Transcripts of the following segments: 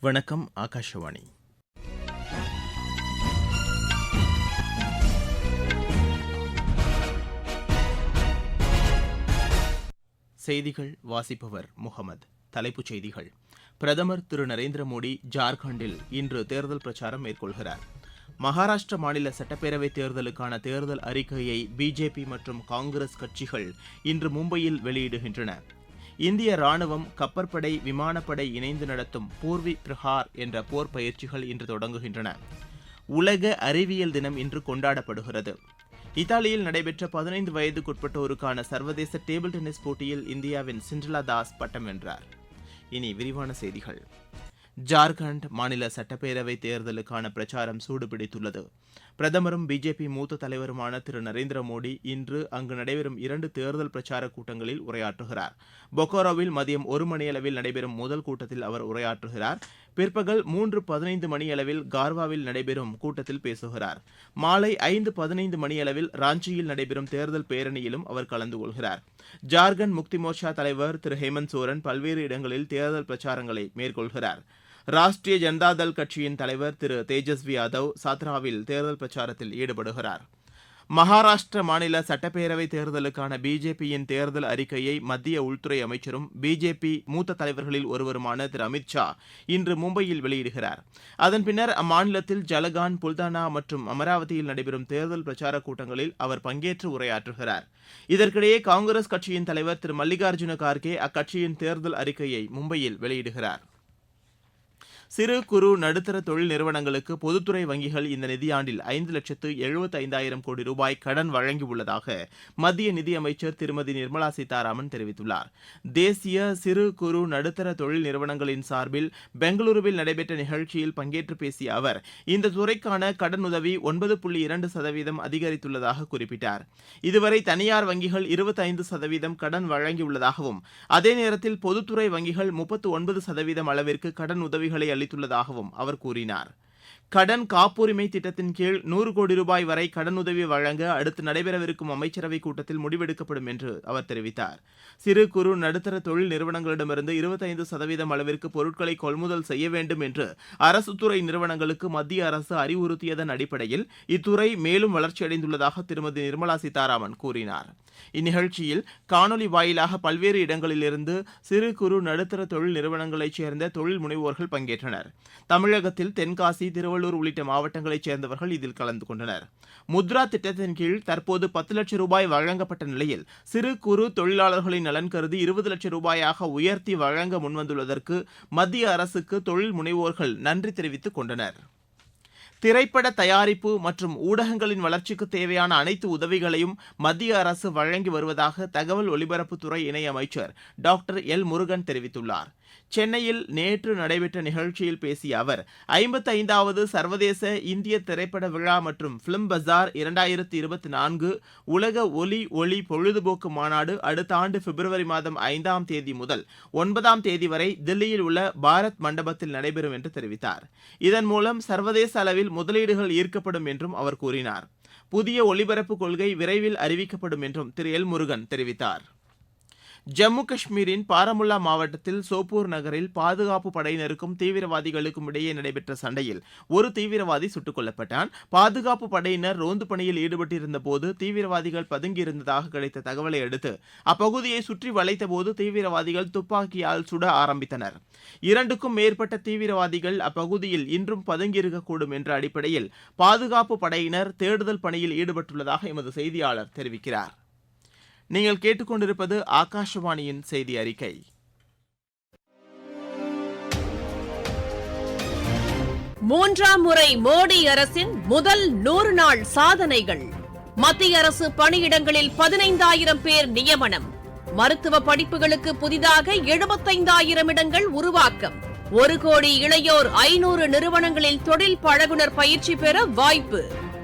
வணக்கம் ஆகாஷவாணி. செய்திகள் வாசிப்பவர் முகமது. தலைப்புச் செய்திகள். பிரதமர் திரு நரேந்திர மோடி ஜார்க்கண்டில் இன்று தேர்தல் பிரச்சாரம் மேற்கொள்கிறார். மகாராஷ்டிர மாநில சட்டப்பேரவைத் தேர்தலுக்கான தேர்தல் அறிக்கையை பிஜேபி மற்றும் காங்கிரஸ் கட்சிகள் இன்று மும்பையில் வெளியிடுகின்றன. இந்திய ராணுவம் கப்பற்படை விமானப்படை இணைந்து நடத்தும் பூர்வி பிரஹார் என்ற போர் பயிற்சிகள் இன்று தொடங்குகின்றன. உலக அறிவியல் தினம் இன்று கொண்டாடப்படுகிறது. இத்தாலியில் நடைபெற்ற பதினைந்து வயதுக்குட்பட்டோருக்கான சர்வதேச டேபிள் டென்னிஸ் போட்டியில் இந்தியாவின் சிண்ட்ரலா தாஸ் பட்டம் வென்றார். இனி விரிவான செய்திகள். ஜார்க்கண்ட் மாநில சட்டப்பேரவைத் தேர்தலுக்கான பிரச்சாரம் சூடுபிடித்துள்ளது. பிரதமரும் பிஜேபி மூத்த தலைவருமான திரு. நரேந்திர மோடி இன்று அங்கு நடைபெறும் இரண்டு தேர்தல் பிரச்சாரக் கூட்டங்களில் உரையாற்றுகிறார். பொக்காரோவில் மதியம் ஒரு மணியளவில் நடைபெறும் முதல் கூட்டத்தில் அவர் உரையாற்றுகிறார். பிற்பகல் மூன்று பதினைந்து மணியளவில் கார்வாவில் நடைபெறும் கூட்டத்தில் பேசுகிறார். மாலை ஐந்து பதினைந்து மணியளவில் ராஞ்சியில் நடைபெறும் தேர்தல் பேரணியிலும் அவர் கலந்து கொள்கிறார். ஜார்க்கண்ட் முக்தி மோர்ச்சா தலைவர் திரு. ஹேமந்த் சோரன் பல்வேறு இடங்களில் தேர்தல் பிரச்சாரங்களை மேற்கொள்கிறார். ராஷ்டிரிய ஜனதாதள் கட்சியின் தலைவர் திரு தேஜஸ்வி யாதவ் சாத்ராவில் தேர்தல் பிரச்சாரத்தில் ஈடுபடுகிறார். மகாராஷ்டிர மாநில சட்டப்பேரவைத் தேர்தலுக்கான பிஜேபியின் தேர்தல் அறிக்கையை மத்திய உள்துறை அமைச்சரும் பிஜேபி மூத்த தலைவர்களில் ஒருவருமான திரு அமித் ஷா இன்று மும்பையில் வெளியிடுகிறார். அதன் பின்னர் அம்மாநிலத்தில் ஜலகான் புல்தானா மற்றும் அமராவதியில் நடைபெறும் தேர்தல் பிரச்சாரக் கூட்டங்களில் அவர் பங்கேற்று உரையாற்றுகிறார். இதற்கிடையே காங்கிரஸ் கட்சியின் தலைவர் திரு மல்லிகார்ஜுன கார்கே அக்கட்சியின் தேர்தல் அறிக்கையை மும்பையில் வெளியிடுகிறார். சிறு குறு நடுத்தர தொழில் நிறுவனங்களுக்கு பொதுத்துறை வங்கிகள் இந்த நிதியாண்டில் ஐந்து லட்சத்து எழுபத்தி ஐந்தாயிரம் கோடி ரூபாய் கடன் வழங்கியுள்ளதாக மத்திய நிதியமைச்சர் திருமதி நிர்மலா சீதாராமன் தெரிவித்துள்ளார். தேசிய சிறு குறு நடுத்தர தொழில் நிறுவனங்களின் சார்பில் பெங்களூருவில் நடைபெற்ற நிகழ்ச்சியில் பங்கேற்று பேசிய அவர் இந்த துறைக்கான கடனுதவி ஒன்பது புள்ளி இரண்டு சதவீதம் அதிகரித்துள்ளதாக குறிப்பிட்டார். இதுவரை தனியார் வங்கிகள் இருபத்தைந்து சதவீதம் கடன் வழங்கியுள்ளதாகவும் அதே நேரத்தில் பொதுத்துறை வங்கிகள் முப்பத்து ஒன்பது சதவீதம் அளவிற்கு கடன் உதவிகளை அளித்துள்ளதாகவும் அவர் கூறினார். கடன் காப்புரிமை திட்டத்தின் கீழ் நூறு கோடி ரூபாய் வரை கடனுதவி வழங்க அடுத்து நடைபெறவிருக்கும் அமைச்சரவைக் கூட்டத்தில் முடிவெடுக்கப்படும் என்று அவர் தெரிவித்தார். சிறு குறு நடுத்தர தொழில் நிறுவனங்களிடமிருந்து இருபத்தைந்து சதவீதம் அளவிற்கு பொருட்களை கொள்முதல் செய்ய வேண்டும் என்று அரசுத்துறை நிறுவனங்களுக்கு மத்திய அரசு அறிவுறுத்தியதன் அடிப்படையில் இத்துறை மேலும் வளர்ச்சியடைந்துள்ளதாக திருமதி நிர்மலா சீதாராமன் கூறினார். இந்நிகழ்ச்சியில் காணொலி வாயிலாக பல்வேறு இடங்களிலிருந்து சிறு குறு நடுத்தர தொழில் நிறுவனங்களைச் சேர்ந்த தொழில் முனைவோர்கள் பங்கேற்றனர். தமிழகத்தில் தென்காசி திருவள்ளூர் உள்ளிட்ட மாவட்டங்களைச் சேர்ந்தவர்கள் இதில் கலந்து கொண்டனர். முத்ரா திட்டத்தின் கீழ் தற்போது பத்து லட்சம் ரூபாய் வழங்கப்பட்ட நிலையில் சிறு குறு தொழிலாளர்களின் நலன் கருதி இருபது லட்சம் ரூபாயாக உயர்த்தி வழங்க முன்வந்துள்ளதற்கு மத்திய அரசுக்கு தொழில் முனைவோர்கள் நன்றி தெரிவித்துக் கொண்டனர். திரைப்பட தயாரிப்பு மற்றும் ஊடகங்களின் வளர்ச்சிக்கு தேவையான அனைத்து உதவிகளையும் மத்திய அரசு வழங்கி வருவதாக தகவல் ஒலிபரப்புத்துறை இணையமைச்சர் டாக்டர் எல் முருகன் தெரிவித்துள்ளார். சென்னையில் நேற்று நடைபெற்ற நிகழ்ச்சியில் பேசிய அவர் ஐம்பத்தைந்தாவது சர்வதேச இந்திய திரைப்பட விழா மற்றும் பிலிம் பஜார் இரண்டாயிரத்தி இருபத்தி நான்கு உலக ஒலி ஒளி பொழுதுபோக்கு மாநாடு அடுத்த ஆண்டு பிப்ரவரி மாதம் ஐந்தாம் தேதி முதல் ஒன்பதாம் தேதி வரை தில்லியில் உள்ள பாரத் மண்டபத்தில் நடைபெறும் என்று தெரிவித்தார். இதன் மூலம் சர்வதேச அளவில் முதலீடுகள் ஈர்க்கப்படும் என்றும் அவர் கூறினார். புதிய ஒலிபரப்பு கொள்கை விரைவில் அறிவிக்கப்படும் என்றும் திரு. எல். முருகன் தெரிவித்தார். ஜம்மு காஷ்மீரின் பாரமுல்லா மாவட்டத்தில் சோப்பூர் நகரில் பாதுகாப்பு படையினருக்கும் தீவிரவாதிகளுக்கும் இடையே நடைபெற்ற சண்டையில் ஒரு தீவிரவாதி சுட்டுக் கொல்லப்பட்டான் பாதுகாப்பு படையினர் ரோந்து பணியில் ஈடுபட்டிருந்த போது தீவிரவாதிகள் பதுங்கியிருந்ததாக கிடைத்த தகவலை அடுத்து அப்பகுதியை சுற்றி வளைத்தபோது தீவிரவாதிகள் துப்பாக்கியால் சுட ஆரம்பித்தனர். இரண்டுக்கும் மேற்பட்ட தீவிரவாதிகள் அப்பகுதியில் இன்றும் பதுங்கியிருக்கக்கூடும் என்ற அடிப்படையில் பாதுகாப்பு படையினர் தேடுதல் பணியில் ஈடுபட்டுள்ளதாக எமது செய்தியாளர் தெரிவிக்கிறார். நீங்கள் கேட்டுக்கொண்டிருப்பது ஆகாஷவாணியின் செய்தி அறிக்கை. மூன்றாம் முறை மோடி அரசின் முதல் நூறு நாள் சாதனைகள். மத்திய அரசு பணியிடங்களில் பதினைந்தாயிரம் பேர் நியமனம். மருத்துவ படிப்புகளுக்கு புதிதாக எழுபத்தைந்தாயிரம் இடங்கள் உருவாக்கம். ஒரு கோடி இளையோர் ஐநூறு நிறுவனங்களில் தொழில் பழகுனர் பயிற்சி பெற வாய்ப்பு.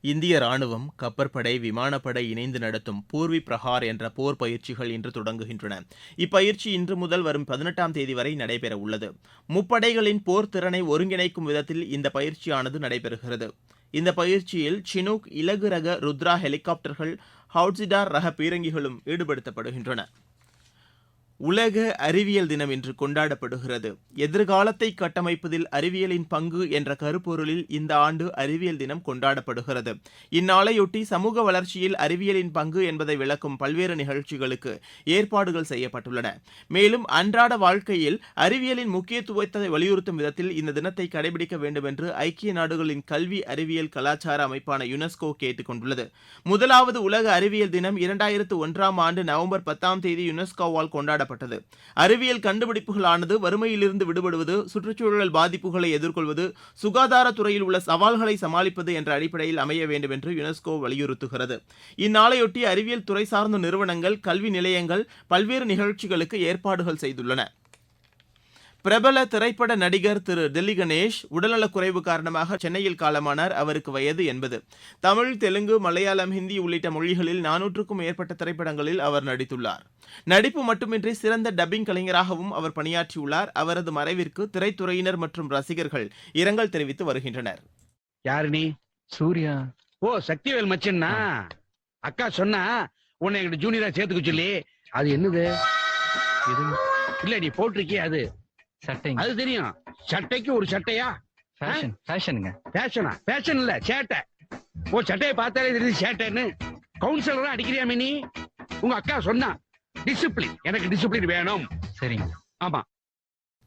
இந்திய ராணுவம் கப்பற்படை விமானப்படை இணைந்து நடத்தும் பூர்வி பிரஹார் என்ற போர் பயிற்சிகள் இன்று தொடங்குகின்றன. இப்பயிற்சி இன்று முதல் வரும் பதினெட்டாம் தேதி வரை நடைபெற உள்ளது. முப்படைகளின் போர் திறனை ஒருங்கிணைக்கும் விதத்தில் இந்த பயிற்சியானது நடைபெறுகிறது. இந்த பயிற்சியில் சினூக் இலகு ரக ருத்ரா ஹெலிகாப்டர்கள் ஹவுட்ஸிடார் ரக பீரங்கிகளும் ஈடுபடுத்தப்படுகின்றன. உலக அறிவியல் தினம் இன்று கொண்டாடப்படுகிறது. எதிர்காலத்தை கட்டமைப்பதில் அறிவியலின் பங்கு என்ற கருப்பொருளில் இந்த ஆண்டு அறிவியல் தினம் கொண்டாடப்படுகிறது. இந்நாளையொட்டி சமூக வளர்ச்சியில் அறிவியலின் பங்கு என்பதை விளக்கும் பல்வேறு நிகழ்ச்சிகளுக்கு ஏற்பாடுகள் செய்யப்பட்டுள்ளன. மேலும் அன்றாட வாழ்க்கையில் அறிவியலின் முக்கியத்துவத்தை வலியுறுத்தும் விதத்தில் இந்த தினத்தை கடைபிடிக்க வேண்டும் என்று ஐக்கிய நாடுகளின் கல்வி அறிவியல் கலாச்சார அமைப்பான யுனெஸ்கோ கேட்டுக் கொண்டுள்ளது. முதலாவது உலக அறிவியல் தினம் இரண்டாயிரத்து ஒன்றாம் ஆண்டு நவம்பர் பத்தாம் தேதி யுனெஸ்கோவால் வெளியிடப்பட்டது அறிவியல் கண்டுபிடிப்புகளானது வறுமையிலிருந்து விடுபடுவது சுற்றுச்சூழல் பாதிப்புகளை எதிர்கொள்வது சுகாதாரத்துறையில் உள்ள சவால்களை சமாளிப்பது என்ற அடிப்படையில் அமைய வேண்டும் என்று யுனெஸ்கோ வலியுறுத்துகிறது. இந்நாளையொட்டி அறிவியல் துறை சார்ந்த நிறுவனங்கள் கல்வி நிலையங்கள் பல்வேறு நிகழ்ச்சிகளுக்கு ஏற்பாடுகள் செய்துள்ளன. பிரபல திரைப்பட நடிகர் திரு டெல்லி கணேஷ் உடல்நலக் குறைவு காரணமாக சென்னையில் காலமானார். அவருக்கு வயது எண்பது. தமிழ் தெலுங்கு மலையாளம் ஹிந்தி உள்ளிட்ட மொழிகளில் நானூற்றுக்கும் மேற்பட்ட திரைப்படங்களில் அவர் நடித்துள்ளார். நடிப்பு மட்டுமின்றி சிறந்த டப்பிங் கலைஞராகவும் அவர் பணியாற்றியுள்ளார். அவரது மறைவிற்கு திரைத்துறையினர் மற்றும் ரசிகர்கள் இரங்கல் தெரிவித்து வருகின்றனர். யாரு நீ சூர்யா. ஓ சக்திவேல் மச்சன்னா? அக்கா சொன்னா உன்னை எங்கிட்ட ஜூனியரா சேர்த்துக்க சொல்லி. அது என்னது? இது இல்ல நீ போட்டிருக்கிய அது. சட்டைங்க. அது தெரியும். சட்டைக்கு ஒரு சட்டையா? ஃபேஷன் ஃபேஷனுங்க பேஷனா பேஷன் இல்ல சேட்டை. ஓ சட்டையை பார்த்தாலே தெரியுது சேட்டைன்னு. கவுன்சிலரா அடிக்கிறியாமே நீ உங்க அக்கா சொன்னா டிசிப்ளின் எனக்கு டிசிப்ளின் வேணும். சரிங்க. ஆமா.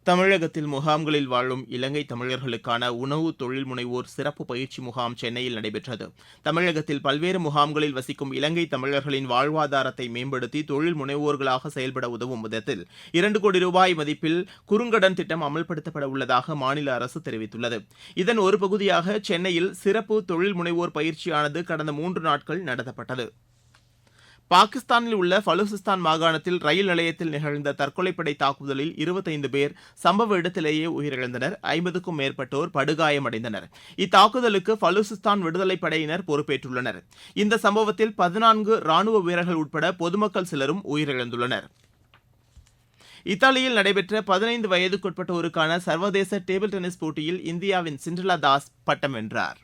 தமிழகத்தில் முகாம்களில் வாழும் இலங்கை தமிழர்களுக்கான உணவு தொழில் முனைவோர் சிறப்பு பயிற்சி முகாம் சென்னையில் நடைபெற்றது. தமிழகத்தில் பல்வேறு முகாம்களில் வசிக்கும் இலங்கை தமிழர்களின் வாழ்வாதாரத்தை மேம்படுத்தி தொழில் முனைவோர்களாக செயல்பட உதவும் விதத்தில் இரண்டு கோடி ரூபாய் மதிப்பில் குறுங்கடன் திட்டம் அமல்படுத்தப்பட உள்ளதாக மாநில அரசு தெரிவித்துள்ளது. இதன் ஒரு பகுதியாக சென்னையில் சிறப்பு தொழில் முனைவோர் பயிற்சியானது கடந்த மூன்று நாட்கள் நடத்தப்பட்டது. பாகிஸ்தானில் உள்ள பலுசிஸ்தான் மாகாணத்தில் ரயில் நிலையத்தில் நிகழ்ந்த தற்கொலைப்படை தாக்குதலில் இருபத்தைந்து பேர் சம்பவ இடத்திலேயே உயிரிழந்தனர். ஐம்பதுக்கும் மேற்பட்டோர் படுகாயமடைந்தனர். இத்தாக்குதலுக்கு பலுசிஸ்தான் விடுதலைப் படையினர் பொறுப்பேற்றுள்ளனர். இந்த சம்பவத்தில் பதினான்கு ராணுவ வீரர்கள் உட்பட பொதுமக்கள் சிலரும் உயிரிழந்துள்ளனர். இத்தாலியில் நடைபெற்ற பதினைந்து வயதுக்குட்பட்டோருக்கான சர்வதேச டேபிள் டென்னிஸ் போட்டியில் இந்தியாவின் சிண்ட்ரலா தாஸ் பட்டம் வென்றார்.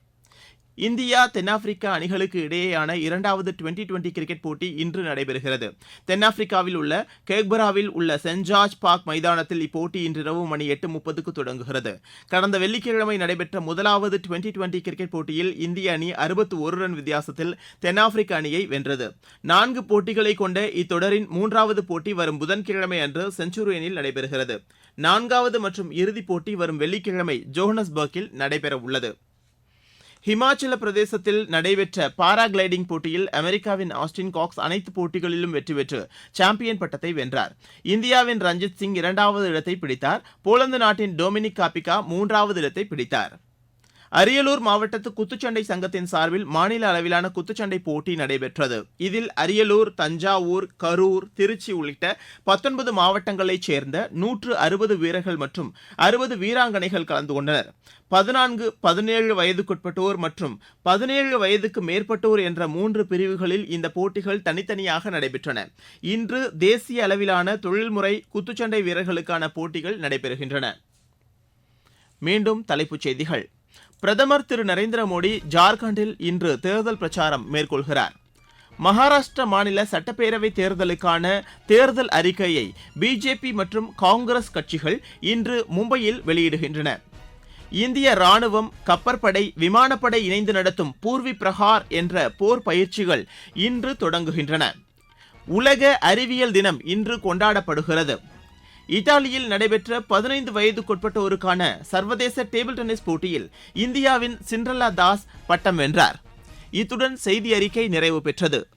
இந்தியா தென்னாப்பிரிக்கா அணிகளுக்கு இடையேயான இரண்டாவது டுவெண்டி டுவெண்டி கிரிக்கெட் போட்டி இன்று நடைபெறுகிறது. தென்னாப்பிரிக்காவில் உள்ள கேக்பராவில் உள்ள சென்ட் ஜார்ஜ் பார்க் மைதானத்தில் இப்போட்டி இன்றிரவு மணி எட்டு முப்பதுக்கு தொடங்குகிறது. கடந்த வெள்ளிக்கிழமை நடைபெற்ற முதலாவது டுவெண்டி டுவெண்டி கிரிக்கெட் போட்டியில் இந்திய அணி அறுபத்து ஒரு ரன் வித்தியாசத்தில் தென்னாப்பிரிக்க அணியை வென்றது. நான்கு போட்டிகளை கொண்ட இத்தொடரின் மூன்றாவது போட்டி வரும் புதன்கிழமை அன்று செஞ்சுரியனில் நடைபெறுகிறது. நான்காவது மற்றும் இறுதிப் போட்டி வரும் வெள்ளிக்கிழமை ஜோஹனஸ்பர்க்கில் நடைபெற உள்ளது ஹிமாச்சல பிரதேசத்தில் நடைபெற்ற பாராகிளைடிங் போட்டியில் அமெரிக்காவின் ஆஸ்டின் காக்ஸ் அனைத்து போட்டிகளிலும் வெற்றி பெற்று சாம்பியன் பட்டத்தை வென்றார். இந்தியாவின் ரஞ்சித் சிங் இரண்டாவது இடத்தை பிடித்தார். போலந்து நாட்டின் டொமினிக் காபிகா மூன்றாவது இடத்தை பிடித்தார். அரியலூர் மாவட்டத்து குத்துச்சண்டை சங்கத்தின் சார்பில் மாநில அளவிலான குத்துச்சண்டை போட்டி நடைபெற்றது. இதில் அரியலூர் தஞ்சாவூர் கரூர் திருச்சி உள்ளிட்ட பத்தொன்பது மாவட்டங்களைச் சேர்ந்த நூற்று அறுபது வீரர்கள் மற்றும் அறுபது வீராங்கனைகள் கலந்து கொண்டனர். பதினான்கு பதினேழு வயதுக்குட்பட்டோர் மற்றும் பதினேழு வயதுக்கு மேற்பட்டோர் என்ற மூன்று பிரிவுகளில் இந்த போட்டிகள் தனித்தனியாக நடைபெற்றன. இன்று தேசிய அளவிலான தொழில்முறை குத்துச்சண்டை வீரர்களுக்கான போட்டிகள் நடைபெறுகின்றன. மீண்டும் தலைப்புச் செய்திகள். பிரதமர் திரு நரேந்திர மோடி ஜார்க்கண்டில் இன்று தேர்தல் பிரச்சாரம் மேற்கொள்கிறார். மகாராஷ்டிர மாநில சட்டப்பேரவை தேர்தலுக்கான தேர்தல் அறிக்கையை பிஜேபி மற்றும் காங்கிரஸ் கட்சிகள் இன்று மும்பையில் வெளியிடுகின்றன. இந்திய ராணுவம் கப்பற்படை விமானப்படை இணைந்து நடத்தும் பூர்வி பிரஹார் என்ற போர் பயிற்சிகள் இன்று தொடங்குகின்றன. உலக அறிவியல் தினம் இன்று கொண்டாடப்படுகிறது. இத்தாலியில் நடைபெற்ற பதினைந்து வயதுக்குட்பட்டோருக்கான சர்வதேச டேபிள் டென்னிஸ் போட்டியில் இந்தியாவின் சிண்ட்ரல்லா தாஸ் பட்டம் வென்றார். இத்துடன் செய்தி அறிக்கை நிறைவு பெற்றது.